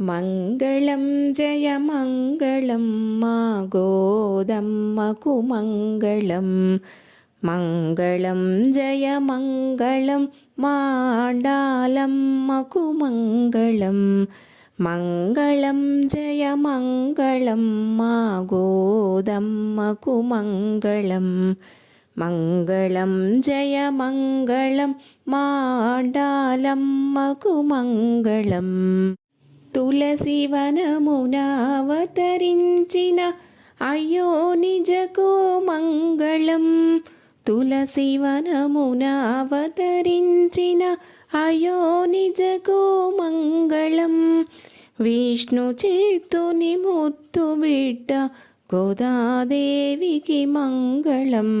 മംഗളം ജയമംഗളം മാഗോദമ്മകുമംഗളം മംഗളം ജയമംഗളം മാണ്ടാലമ്മകുമംഗളം മംഗളം ജയമംഗളം മാഗോദമ്മകുമംഗളം മംഗളം ജയമംഗളം മാണ്ടാലമ്മകുമംഗളം తులసి వనమునావతరించిన అయ్యో నిజకో మంగళం. తులసి వనమునావతరించిన అయ్యో నిజకో మంగళం. విష్ణు చేతుని ముత్తు బిడ్డ గోదాదేవికి మంగళం.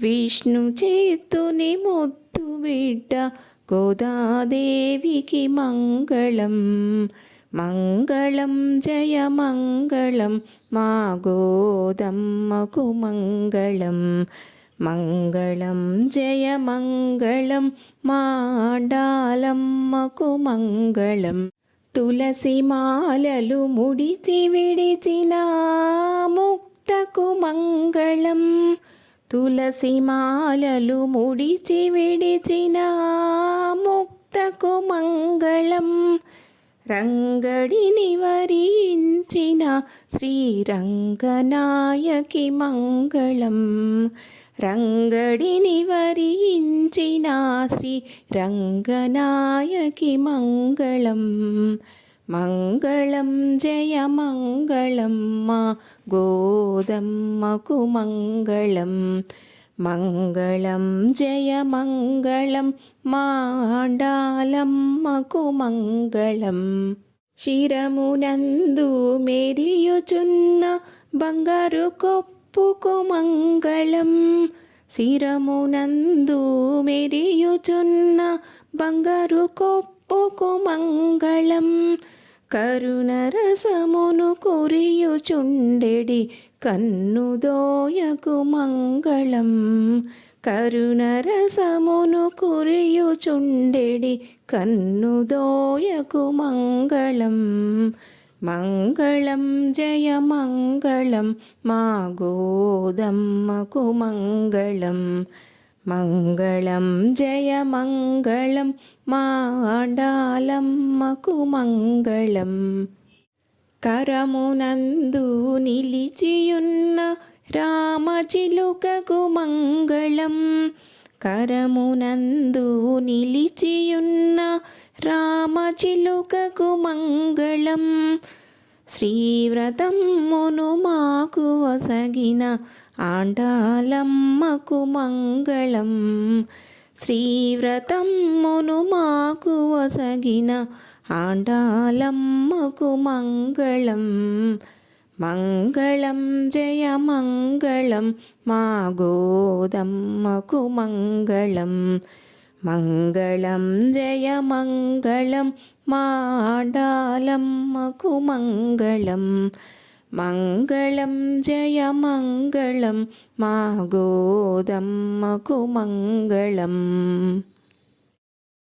విష్ణు చేతుని ముత్తు బిడ్డ ഗോദാദേവിക്ക് മംഗളം. മംഗളം ജയമംഗളം. മാ ഗോതമ്മകു മംഗളം. മംഗളം ജയമംഗളം. മാണ്ടാലമ്മകു മംഗളം. തുളസിമാലలు മുടിచి മുക്ത കുമംഗളം తులసిమాలలు తులసి మాలలు ముడిచి విడిచిన ముక్తకు మంగళం. రంగడిని వరించిన శ్రీరంగనాయకి మంగళం. రంగడిని వరించిన శ్రీరంగనాయకి మంగళం. మంగళం జయ మంగళం గోదమ్మకు మంగళం. మంగళం జయ మంగళం మాండాలమ్మకు మంగళం. శిరమునందు మెరియుచున్న బంగారు కొప్పుకు మంగళం. శిరమునందు మెరియుచున్న బంగారు కొప్పు కొప్పుకు మంగళం కరుణరసమును కురియుచుండెడి కన్నుదోయకు మంగళం కరుణరసమును కురియుచుండెడి కన్నుదోయకు మంగళం మంగళం జయ మంగళం మా గోదమ్మకు మంగళం మంగళం జయ మంగళం మాండాలమ్మకు మంగళం కరమునందు నిలిచియున్న రామచిలుకకు మంగళం కరమునందు నిలిచియున్న రామచిలుకకు మంగళం శ్రీవ్రతమ్మును మాకు వసగిన ఆండాలమ్మకు మంగళం శ్రీవ్రతమ్మును మాకు వసగిన ఆండాలమ్మకు మంగళం మంగళం జయ మంగళం మా గోదమ్మకు మంగళం మంగళం జయ మంగళం మాండాలమ్మకు మంగళం മംഗളം ജയമംഗളം മാ ഗോതമ്മ കുമംഗളം